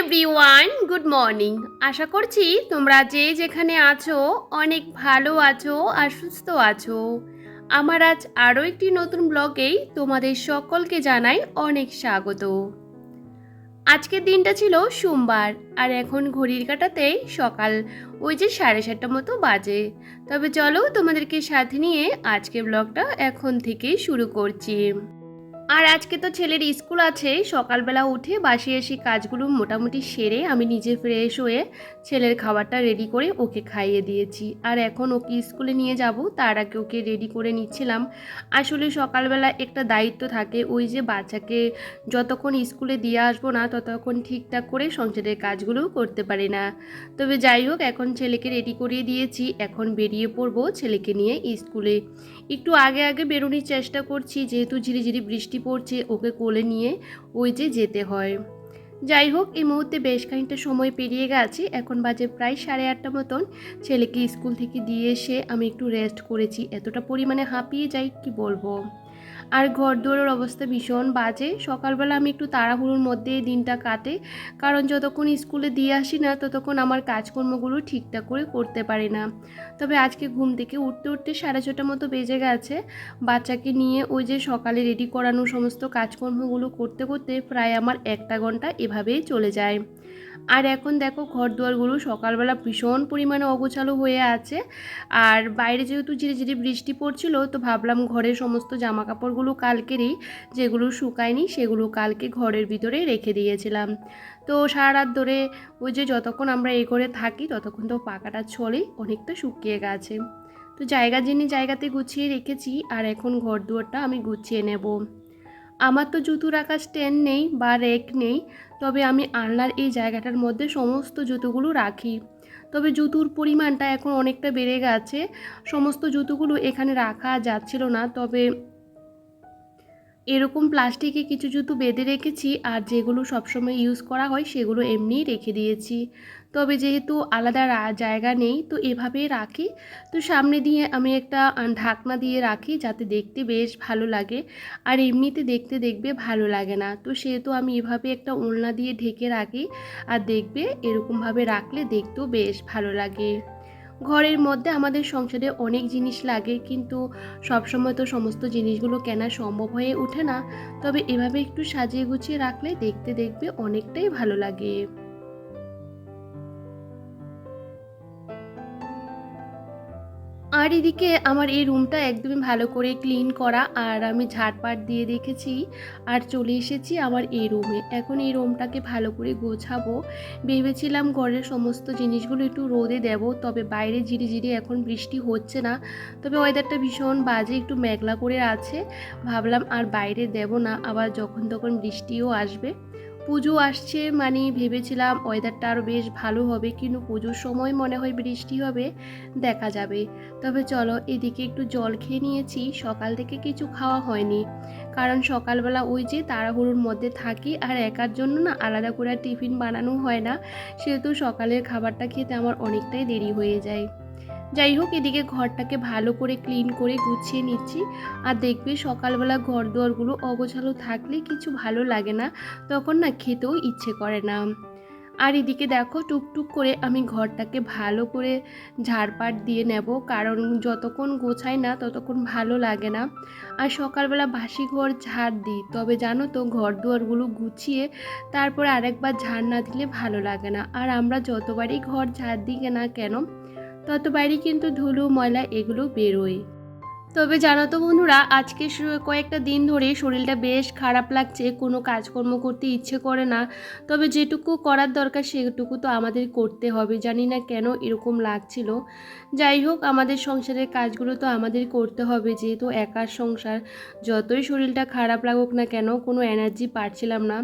Everyone good morning আশা করছি তোমরা যে যেখানে আছো, অনেক ভালো আছো আর সুস্থ আছো। আমার আজ আরও একটি নতুন ব্লগেই তোমাদের সকলকে জানাই অনেক স্বাগত। আজকের দিনটা ছিল সোমবার, আর এখন ঘড়ির কাটাতে সকাল ওই যে সাড়ে সাতটা মতো বাজে। তবে চলো তোমাদেরকে সাথে নিয়ে আজকের ব্লগটা এখন থেকেই শুরু করছি। আর আজকে তো ছেলের স্কুল আছে, সকালবেলা উঠে বাসি এসে কাজগুলো মোটামুটি সেরে আমি নিজে ফ্রেশ হয়ে ছেলের খাবারটা রেডি করে ওকে খাইয়ে দিয়েছি। আর এখন ওকে স্কুলে নিয়ে যাব, তার আগে ওকে রেডি করে নিচ্ছিলাম। আসলে সকালবেলা একটা দায়িত্ব থাকে, ওই যে বাচ্চাকে যতক্ষণ স্কুলে দিয়ে আসব না, ততক্ষণ ঠিকঠাক করে সংসারের কাজগুলোও করতে পারি না। তবে যাই হোক, এখন ছেলেকে রেডি করিয়ে দিয়েছি, এখন বেরিয়ে পড়ব ছেলেকে নিয়ে স্কুলে একটু আগে আগে বেরোনোর চেষ্টা করছি, যেহেতু ঝিরিঝিরি বৃষ্টি পড়ছে, ওকে কোলে নিয়ে ওই যে যেতে হয়। যাই হোক, এই মুহূর্তে বেশ খানিকটা সময় পেরিয়ে গেছে। এখন বাজে প্রায় সাড়ে আটটা মতন। ছেলেকে স্কুল থেকে দিয়ে এসে আমি একটু রেস্ট করেছি। এতটা পরিমাণে হাঁপিয়ে যাই, কি বলব? আর ঘর দুয়ারের অবস্থা ভীষণ বাজে। সকালবেলা আমি একটু তাড়াহুড়োর মধ্যে দিনটা কাটে। কারণ যতক্ষণ স্কুলে দিয়ে আসি না, ততক্ষণ আমার কাজকর্মগুলো ঠিকঠাক করে করতে পারি না। তবে আজকে ঘুম থেকে উঠতে উঠতে সাড়ে ছটা মতো বেজে গেছে। বাচ্চাকে নিয়ে ওই যে সকালে রেডি করানো সমস্ত কাজকর্মগুলো করতে করতে প্রায় আমার একটা ঘণ্টা এভাবেই চলে যায়। আর এখন দেখো ঘর দুয়ারগুলো সকালবেলা ভীষণ পরিমাণে অগোছালো হয়ে আছে। আর বাইরে যেহেতু ধীরে ধীরে বৃষ্টি পড়ছিল, তো ভাবলাম ঘরের সমস্ত জামা কাপড়গুলো কালকেরই যেগুলো শুকায়নি সেগুলো কালকে ঘরের ভিতরে রেখে দিয়েছিলাম। তো সারা রাত ধরে ওই যে যতক্ষণ আমরা এই ঘরে থাকি, ততক্ষণ তো পাকাটা ছলেই অনেকটা শুকিয়ে গেছে। তো জায়গা যিনি জায়গাতে গুছিয়ে রেখেছি, আর এখন ঘর দুয়ারটা আমি গুছিয়ে নেব। আমার তো জুতো রাখার স্ট্যান্ড নেই বা রেক নেই, তবে আমি আলনার এই জায়গাটার মধ্যে সমস্ত জুতোগুলো রাখি। তবে জুতোর পরিমাণটা এখন অনেকটা বেড়ে গেছে। সমস্ত জুতোগুলো এখানে রাখা যাচ্ছিল না, তবে এরকম প্লাস্টিকে কিছু জুতো বেঁধে রেখেছি আর যেগুলো সবসময় ইউজ করা হয় সেগুলো এমনিই রেখে দিয়েছি। তবে যেহেতু আলাদা জায়গা নেই, তো এভাবেই রাখি। তো সামনে দিয়ে আমি একটা ঢাকনা দিয়ে রাখি যাতে দেখতে বেশ ভালো লাগে। আর এমনিতে দেখতে দেখবে ভালো লাগে না। তো সেহেতু আমি এভাবে একটা ওড়না দিয়ে ঢেকে রাখি। আর দেখবে এরকমভাবে রাখলে দেখতেও বেশ ভালো লাগে। ঘরের মধ্যে আমাদের সংসারে অনেক জিনিস লাগে, কিন্তু সবসময় তো সমস্ত জিনিসগুলো কেনা সম্ভব হয়ে ওঠে না। তবে এভাবে একটু সাজিয়ে গুছিয়ে রাখলে দেখতে দেখবে অনেকটাই ভালো লাগে। আর এদিকে আমার এই রুমটা একদমই ভালো করে ক্লিন করা আর আমি ঝাড়পাট দিয়ে রেখেছি আর চলে এসেছি আমার এই রুমে। এখন এই রুমটাকে ভালো করে গোছাবো। ভেবেছিলাম ঘরের সমস্ত জিনিসগুলো একটু রোদে দেব, তবে বাইরে ঝিরি ঝিরি এখন বৃষ্টি হচ্ছে না। তবে ওয়েদারটা ভীষণ বাজে, একটু মেঘলা করে আছে। ভাবলাম আর বাইরে দেব না, আবার যখন তখন বৃষ্টিও আসবে। পুজো আসছে মানে ভেবেছিলাম ওয়েদারটা আরও বেশ ভালো হবে, কিন্তু পুজোর সময় মনে হয় বৃষ্টি হবে, দেখা যাবে। তবে চলো এদিকে একটু জল খেয়ে নিয়েছি, সকাল থেকে কিছু খাওয়া হয়নি। কারণ সকালবেলা ওই যে তাড়াহুড়োর মধ্যে থাকি আর একার জন্য না আলাদা করে টিফিন বানানো হয় না, সেহেতু সকালের খাবারটা খেতে আমার অনেকটাই দেরি হয়ে যায়। যাই হোক এদিকে ঘরটাকে ভালো করে ক্লিন করে গুছিয়ে নিচ্ছি। আর দেখবে সকালবেলা ঘর দুয়ারগুলো অগোছালো থাকলে কিছু ভালো লাগে না, তখন না খেতেও ইচ্ছে করে না। আর এদিকে দেখো, টুকটুক করে আমি ঘরটাকে ভালো করে ঝাড়পাট দিয়ে নেব, কারণ যতক্ষণ গোছাই না ততক্ষণ ভালো লাগে না। আর সকালবেলা বাসি ঘর ঝাড় দিই, তবে জানো তো ঘর দুয়ারগুলো গুছিয়ে তারপরে আরেকবার ঝাড় না দিলে ভালো লাগে না। আর আমরা যতবারই ঘর ঝাড় দিই না কেন ততবারই কিন্তু ধুলো, ময়লা এগুলো বেরোয়। তবে জানো তো বন্ধুরা, আজকে কয়েকটা দিন ধরে শরীরটা বেশ খারাপ লাগছে, কোনো কাজকর্ম করতে ইচ্ছে করে না। তবে যেটুকু করার দরকার সেটুকু তো আমাদের করতে হবে, জানি না কেন এরকম লাগছিল। যাই হোক, আমাদের সংসারের কাজগুলো তো আমাদের করতে হবে, যেহেতু একার সংসার। যতই শরীরটা খারাপ লাগুক না কেন, কোনো এনার্জি পাচ্ছিলাম না।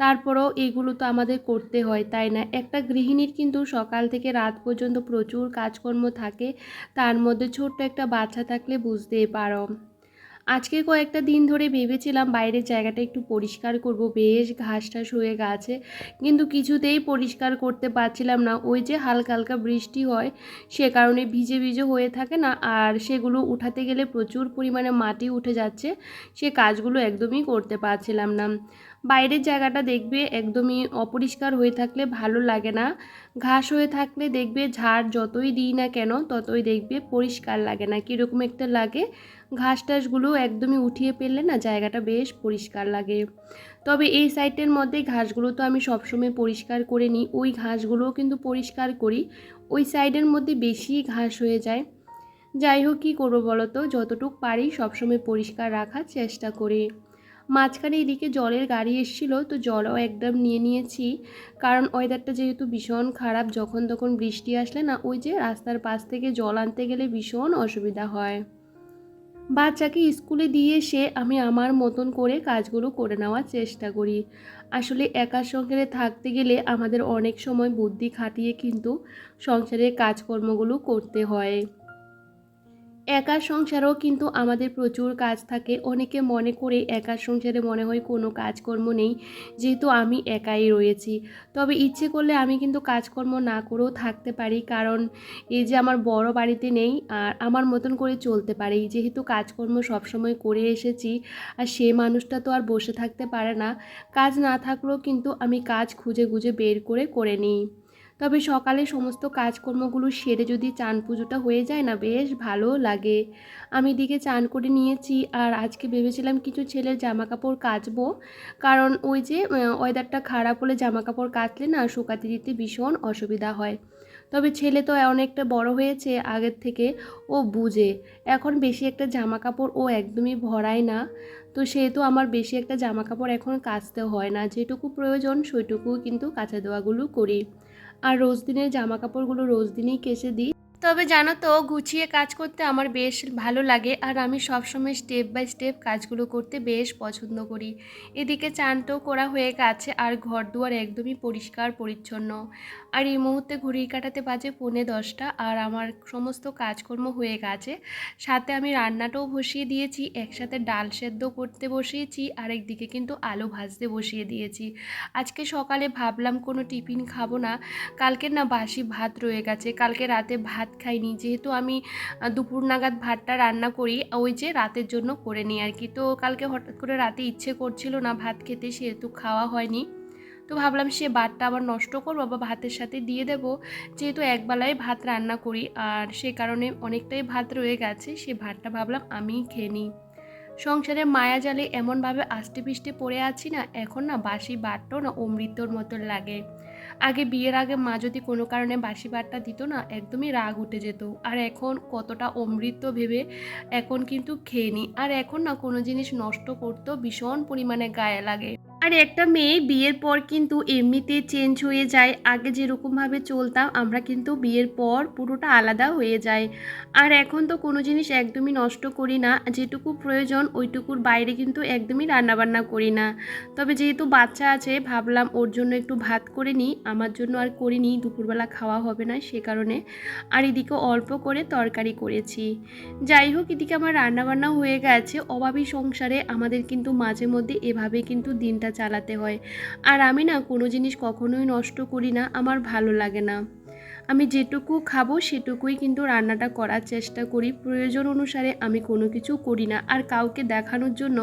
তারপরেও এগুলো তো আমাদের করতে হয়, তাই না? একটা গৃহিণীর কিন্তু সকাল থেকে রাত পর্যন্ত প্রচুর কাজকর্ম থাকে, তার মধ্যে ছোট্ট একটা বাচ্চা থাকলে বুঝতেই পারো। আজকে কয়েকটা দিন ধরে ভেবেছিলাম বাইরের জায়গাটা একটু পরিষ্কার করব, বেশ ঘাস টাস হয়ে গেছে, কিন্তু কিছুতেই পরিষ্কার করতে পারছিলাম না। ওই যে হালকা হালকা বৃষ্টি হয়, সে কারণে ভিজে ভিজে হয়ে থাকে না, আর সেগুলো উঠাতে গেলে প্রচুর পরিমাণে মাটি উঠে যাচ্ছে, সে কাজগুলো একদমই করতে পারছিলাম না। বাইরের জায়গাটা দেখবে একদমই অপরিষ্কার হয়ে থাকলে ভালো লাগে না। ঘাস হয়ে থাকলে দেখবে ঝাড় যতই দিই না কেন ততই দেখবে পরিষ্কার লাগে না। কীরকম একটা লাগে? ঘাস টাসগুলো একদমই উঠিয়ে ফেললে না জায়গাটা বেশ পরিষ্কার লাগে। তবে এই সাইডের মধ্যে ঘাসগুলো তো আমি সবসময় পরিষ্কার করে নিই। ওই ঘাসগুলোও কিন্তু পরিষ্কার করি। ওই সাইডের মধ্যে বেশি ঘাস হয়ে যায়। যাই হোক, কী করব বলো তো যতটুক পারি সবসময় পরিষ্কার রাখার চেষ্টা করি। মাঝখানে এদিকে জলের গাড়ি এসেছিল, তো জলও একদম নিয়ে নিয়েছি। কারণ ওয়েদারটা যেহেতু ভীষণ খারাপ, যখন তখন বৃষ্টি আসলে না, ওই যে রাস্তার পাশ থেকে জল আনতে গেলে ভীষণ অসুবিধা হয়। বাচ্চাকে স্কুলে দিয়ে এসে আমি আমার মতন করে কাজগুলো করে নেওয়ার চেষ্টা করি। আসলে একা সংসারে থাকতে গেলে আমাদের অনেক সময় বুদ্ধি খাটিয়ে কিন্তু সংসারের কাজকর্মগুলো করতে হয়। একা সংসারেও কিন্তু আমাদের প্রচুর কাজ থাকে। অনেকে মনে করে একা সংসারে মনে হয় কোনো কাজকর্ম নেই, যেহেতু আমি একাই রয়েছি। তবে ইচ্ছে করলে আমি কিন্তু কাজকর্ম না করেও থাকতে পারি, কারণ এই যে আমার বড় বাড়িতে নেই, আর আমার মতন করে চলতে পারি। যেহেতু কাজকর্ম সবসময় করে এসেছি, আর সে মানুষটা তো আর বসে থাকতে পারে না, কাজ না থাকলেও কিন্তু আমি কাজ খুঁজে খুঁজে বের করে করে নিই। তবে সকালে সমস্ত কাজকর্মগুলো সেরে যদি চান পুজোটা হয়ে যায় না, বেশ ভালো লাগে। আমি এদিকে চান করে নিয়েছি আর আজকে ভেবেছিলাম কিছু ছেলের জামা কাপড় কাচবো। কারণ ওই যে ওয়েদারটা খারাপ হলে জামা কাপড় কাচলে না শুকাতে দিতে ভীষণ অসুবিধা হয়। তবে ছেলে তো অনেকটা বড় হয়েছে আগের থেকে, ও বুঝে। এখন বেশি একটা জামা কাপড় ও একদমই ভরায় না। তো সেহেতু আমার বেশি একটা জামা কাপড় এখন কাচতে হয় না। যেটুকু প্রয়োজন সেইটুকু কিন্তু কাচা দেওয়াগুলো করি। আর রোজ দিনের জামা কাপড়গুলো রোজ দিনেই কেসে দিই। তবে জানো তো, গুছিয়ে কাজ করতে আমার বেশ ভালো লাগে আর আমি সবসময় স্টেপ বাই স্টেপ কাজগুলো করতে বেশ পছন্দ করি। এদিকে চানটাও করা হয়ে গেছে আর ঘর দুয়ার একদমই পরিষ্কার, পরিচ্ছন্ন। আর এই মুহূর্তে ঘড়ির কাটাতে বাজে পৌনে দশটা আর আমার সমস্ত কাজকর্ম হয়ে গেছে। সাথে আমি রান্নাটাও বসিয়ে দিয়েছি, একসাথে ডাল সেদ্ধ করতে বসিয়েছি আর একদিকে কিন্তু আলু ভাজতে বসিয়ে দিয়েছি। আজকে সকালে ভাবলাম কোনো টিফিন খাব না কালকে না বাসি ভাত রয়ে গেছে, কালকে রাতে ভাত খাইনি। যেহেতু আমি দুপুর নাগাদ ভাতটা রান্না করি, ওই যে রাতের জন্য করে নিই আর কি। তো কালকে হঠাৎ করে রাতে ইচ্ছে করছিল না ভাত খেতে, সেহেতু খাওয়া হয়নি। তো ভাবলাম সে ভাতটা আবার নষ্ট করব বা ভাতের সাথে দিয়ে দেব। যেহেতু একবেলায় ভাত রান্না করি আর সে কারণে অনেকটাই ভাত রয়ে গেছে, সে ভাতটা ভাবলাম আমিই খেয়ে নিই। সংসারে মায়া জালে এমনভাবে আষ্টে পিষ্টে পড়ে আছি না, এখন না বাসি ভাতটাও না অমৃতর মতন লাগে। আগে বিয়ের আগে মা যদি কোনো কারণে বাসি ভাতটা দিত না, একদমই রাগ উঠে যেত। আর এখন কতটা অমৃত ভেবে এখন কিন্তু খেয়ে নিই আর এখন না কোনো জিনিস নষ্ট করতেও ভীষণ পরিমাণে গায়ে লাগে। আর একটা মেয়ে বিয়ের পর কিন্তু এমনিতে চেঞ্জ হয়ে যায়। আগে যেরকমভাবে চলতাম, আমরা কিন্তু বিয়ের পর পুরোটা আলাদা হয়ে যায়। আর এখন তো কোনো জিনিস একদমই নষ্ট করি না। যেটুকু প্রয়োজন ওইটুকুর বাইরে কিন্তু একদমই রান্নাবান্না করি না। তবে যেহেতু বাচ্চা আছে, ভাবলাম ওর জন্য একটু ভাত করে নিই। আমার জন্য আর করিনি, দুপুরবেলা খাওয়া হবে না সে কারণে। আর এদিকে অল্প করে তরকারি করেছি। যাই হোক, এদিকে আমার রান্নাবান্না হয়ে গেছে। অভাবী সংসারে আমাদের কিন্তু মাঝে মধ্যে এভাবে কিন্তু দিনটা চালাতে হয়। আর আমি না কোনো জিনিস কখনোই নষ্ট করি না, আমার ভালো লাগে না। আমি যেটুকু খাব সেটুকুই কিন্তু রান্নাটা করার চেষ্টা করি। প্রয়োজন অনুসারে আমি কোনো কিছু করি না। আর কাউকে দেখানোর জন্য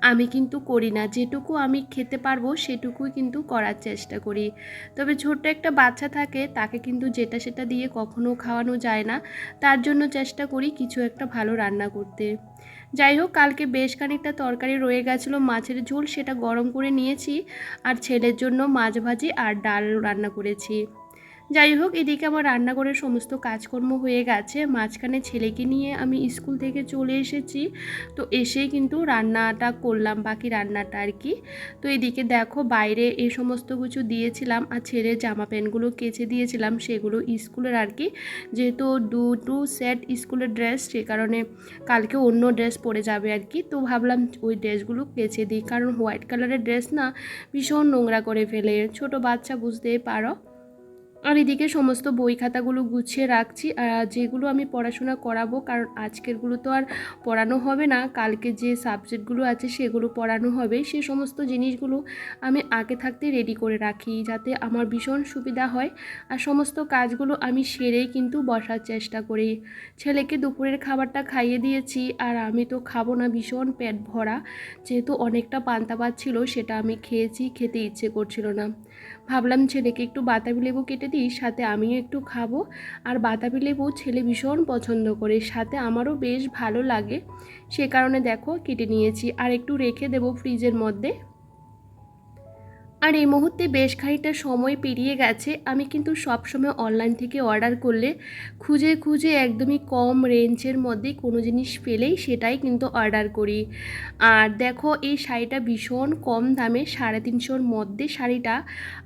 আমি কিন্তু করি না। যেটুকু আমি খেতে পারব সেটুকুই কিন্তু করার চেষ্টা করি। তবে ছোট্ট একটা বাচ্চা থাকে, তাকে কিন্তু যেটা সেটা দিয়ে কখনো খাওয়ানো যায় না। তার জন্য চেষ্টা করি কিছু একটা ভালো রান্না করতে। যাই হোক, কালকে বেশ খানিকটা তরকারি রয়ে গেছিল, মাছের ঝোল সেটা গরম করে নিয়েছি। আর ছেলের জন্য মাছ ভাজি আর ডাল রান্না করেছি। যাই হোক, এদিকে আমার রান্নাঘরের সমস্ত কাজকর্ম হয়ে গেছে। মাঝখানে ছেলেকে নিয়ে আমি স্কুল থেকে চলে এসেছি। তো এসেই কিন্তু রান্নাটা করলাম, বাকি রান্নাটা আর কি। তো এদিকে দেখো, বাইরে এই সমস্ত কিছু দিয়েছিলাম আর ছেলের জামা প্যান্টগুলো কেচে দিয়েছিলাম, সেগুলো স্কুলের আর কি। যেহেতু দুটো সেট স্কুলের ড্রেস সে কারণে কালকে অন্য ড্রেস পরে যাবে আর কি। তো ভাবলাম ওই ড্রেসগুলো কেচে দিই, কারণ হোয়াইট কালারের ড্রেস না ভীষণ নোংরা করে ফেলে। ছোট বাচ্চা, বুঝতেই পারো। আর এদিকে সমস্ত বই খাতাগুলো গুছিয়ে রাখছি। আর যেগুলো আমি পড়াশোনা করাবো, কারণ আজকেরগুলো তো আর পড়ানো হবে না, কালকে যে সাবজেক্টগুলো আছে সেগুলো পড়ানো হবে। সে সমস্ত জিনিসগুলো আমি আগে থাকতে রেডি করে রাখি, যাতে আমার ভীষণ সুবিধা হয়। আর সমস্ত কাজগুলো আমি সেরেই কিন্তু বসার চেষ্টা করি। ছেলেকে দুপুরের খাবারটা খাইয়ে দিয়েছি, আর আমি তো খাব না, ভীষণ পেট ভরা। যেহেতু অনেকটা পান্তা ভাত ছিল, সেটা আমি খেয়েছি, খেতে ইচ্ছে করছিল না। ভাবলাম ছেলেকে একটু বাতাবি লেবু কেটে দিই, সাথে আমিও একটু খাব। আর বাতাবি লেবু ছেলে ভীষণ পছন্দ করে, সাথে আমারও বেশ ভালো লাগে। সে কারণে দেখো কেটে নিয়েছি। আর একটু রেখে দেবো ফ্রিজের মধ্যে। আর এই মুহূর্তে বেশ খানিকটা সময় পেরিয়ে গেছে। আমি কিন্তু সবসময় অনলাইন থেকে অর্ডার করলে খুঁজে খুঁজে একদমই কম রেঞ্জের মধ্যে কোনো জিনিস পেলেই সেটাই কিন্তু অর্ডার করি। আর দেখো, এই শাড়িটা ভীষণ কম দামে, সাড়ে তিনশোর মধ্যে শাড়িটা।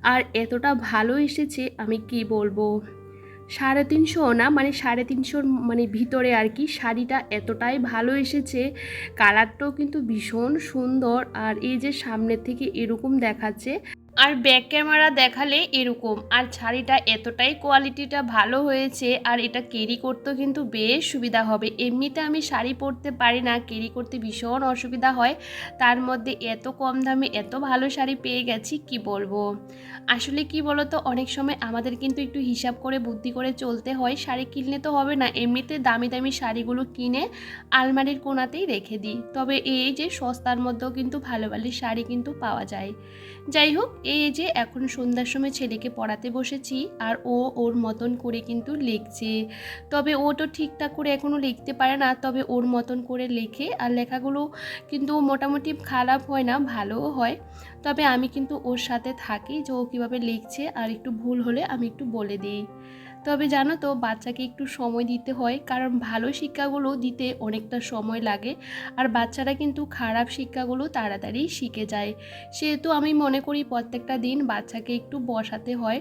আর এতটা ভালো এসেছে, আমি কি বলব? সাড়ে তিনশো না মানে সাড়ে তিনশোর মানে ভিতরে আর কি শাড়িটা এতটাই ভালো এসেছে। কালারটাও কিন্তু ভীষণ সুন্দর আর এই যে সামনের থেকে এরকম দেখাচ্ছে। আর ব্যাক ক্যামেরা দেখালে এরকম। আর শাড়িটা এতটাই কোয়ালিটিটা ভালো হয়েছে, আর এটা ক্যারি করতেও কিন্তু বেশ সুবিধা হবে। এমনিতে আমি শাড়ি পরতে পারি না ক্যারি করতে ভীষণ অসুবিধা হয়। তার মধ্যে এত কম দামে এত ভালো শাড়ি পেয়ে গেছি, কি বলব? আসলে কি বলতো, অনেক সময় আমাদের কিন্তু একটু হিসাব করে বুদ্ধি করে চলতে হয়। শাড়ি কিনলে তো হবে না, এমনিতে দামি দামি শাড়িগুলো কিনে আলমারির কোনাতেই রেখে দিই। তবে এই যে সস্তার মধ্যেও কিন্তু ভালো ভালো শাড়ি কিন্তু পাওয়া যায়। যাই হোক এই যে এখন সন্ধ্যার সময় ছেলেকে পড়াতে বসেছি আর ও ওর মতন করে কিন্তু লিখছে। তবে ও তো ঠিকঠাক করে এখনও লিখতে পারে না, তবে ওর মতন করে লেখে আর লেখাগুলো কিন্তু মোটামুটি খারাপ হয় না, ভালোও হয়। তবে আমি কিন্তু ওর সাথে থাকি যে ও কীভাবে লিখছে আর একটু ভুল হলে আমি একটু বলে দিই। তবে জানো তো, বাচ্চাকে একটু সময় দিতে হয়, কারণ ভালো শিক্ষাগুলো দিতে অনেকটা সময় লাগে। আর বাচ্চারা কিন্তু খারাপ শিক্ষাগুলো তাড়াতাড়ি শিখে যায়। সেহেতু আমি মনে করি প্রত্যেকটা দিন বাচ্চাকে একটু বসাতে হয়।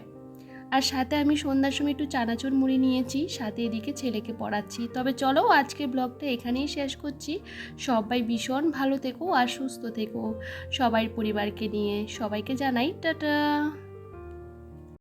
আর সাথে আমি সন্ধ্যার সময় একটু চানাচুর মুড়ি নিয়েছি, সাথে এদিকে ছেলেকে পড়াচ্ছি। তবে চলো, আজকে ব্লগটা এখানেই শেষ করছি। সবাই ভীষণ ভালো থেকো আর সুস্থ থেকো। সবাই পরিবারকে নিয়ে সবাইকে জানাই, টাটা।